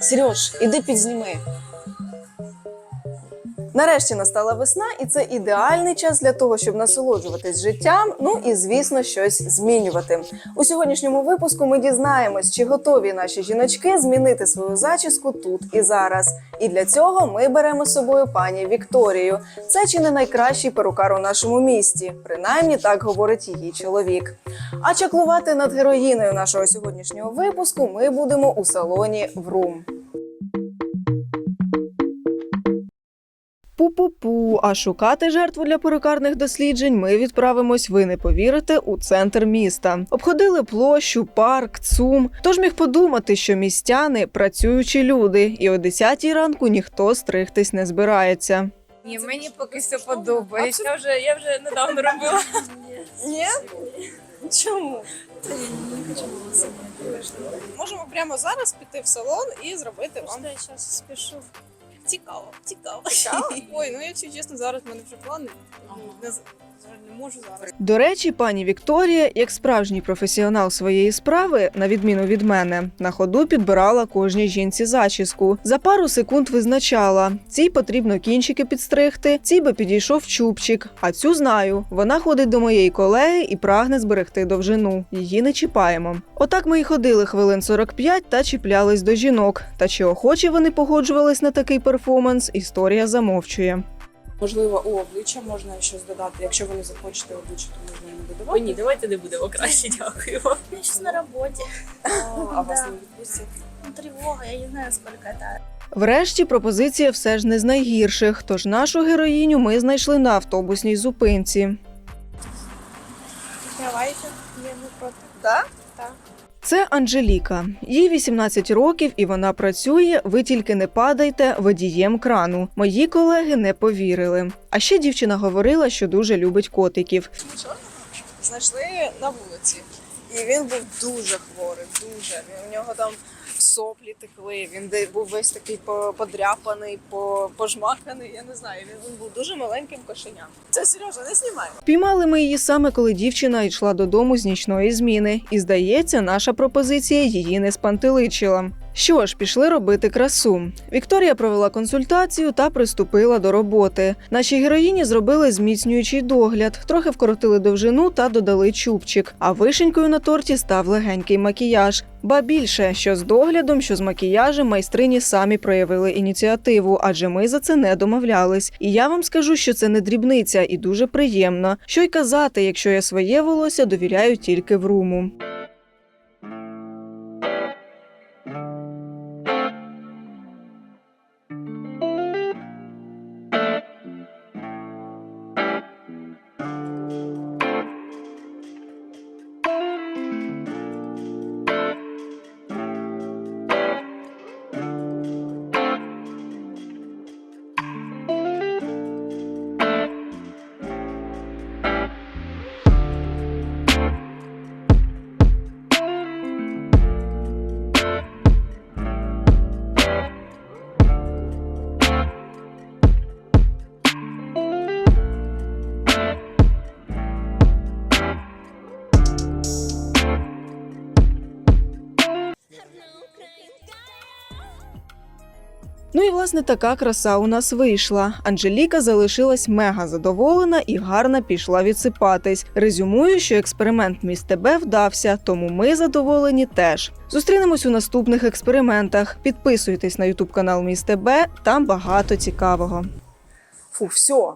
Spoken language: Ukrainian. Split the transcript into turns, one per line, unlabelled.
Сереж, іди підзніми. Нарешті настала весна, і це ідеальний час для того, щоб насолоджуватись життям. Ну і звісно, щось змінювати. У сьогоднішньому випуску ми дізнаємось, чи готові наші жіночки змінити свою зачіску тут і зараз. І для цього ми беремо з собою пані Вікторію. Це чи не найкращий перукар у нашому місті. Принаймні так говорить її чоловік. А чаклувати над героїною нашого сьогоднішнього випуску ми будемо у салоні Врум. А шукати жертву для перукарних досліджень ми відправимось, ви не повірите, у центр міста. Обходили площу, парк, цум. Хто ж міг подумати, що містяни працюючі люди, і о 10 ранку ніхто стригтись не збирається.
Ні, мені поки все подобається. Я вже, я вже недавно робила.
Ні? Чому?
Не хочу.
Можемо прямо зараз піти в салон і зробити вам.
Я зараз спішу. Цікаво, цікаво.
Цікаво? Ой, ну якщо чесно, зараз в мене вже плани. З- не можу. До речі, пані Вікторія, як справжній професіонал своєї справи, на відміну від мене, на ходу підбирала кожній жінці зачіску. За пару секунд визначала: цій потрібно кінчики підстригти, цій би підійшов чубчик. А цю знаю. Вона ходить до моєї колеги і прагне зберегти довжину. Її не чіпаємо. Отак ми й ходили хвилин 45 та чіплялись до жінок. Та чи охоче вони погоджувались на такий перформанс, історія замовчує.
Можливо, у обличчя можна щось додати. Якщо ви не захочете обличчя, то можна не додавати.
Ні, давайте не будемо краще, дякуємо.
Я сейчас на работе.
А вас
Да.
не відпустять.
Ну, тревога, я не знаю, сколько это.
Врешті пропозиція все ж не з найгірших, тож нашу героїню ми знайшли на автобусній зупинці.
Давайте.
Так. Це Анжеліка. Їй 18 років і вона працює. Ви тільки не падайте водієм крану. Мої колеги не повірили. А ще дівчина говорила, що дуже любить котиків. Знайшли на вулиці, і він був дуже хворий. Дуже у нього там соплі текли. Він був весь такий по- подряпаний, по- пожмаканий. Я не знаю. Він, був дуже маленьким кошеням. Це Сережа, не знімай. Піймали ми її саме, коли дівчина йшла додому з нічної зміни. І здається, наша пропозиція її не спантеличила. Що ж, пішли робити красу. Вікторія провела консультацію та приступила до роботи. Нашій героїні зробили зміцнюючий догляд, трохи вкоротили довжину та додали чубчик. А вишенькою на торті став легенький макіяж. Ба більше, що з доглядом, що з макіяжем, майстрині самі проявили ініціативу, адже ми за це не домовлялись. І я вам скажу, що це не дрібниця і дуже приємно. Що й казати, якщо я своє волосся довіряю тільки в руму. Ну і власне така краса у нас вийшла. Анжеліка залишилась мега задоволена і гарно пішла відсипатись. Резюмую, що експеримент міс тебе вдався, тому ми задоволені теж. Зустрінемось у наступних експериментах. Підписуйтесь на ютуб канал Міс ТБ, там багато цікавого. Фу, все,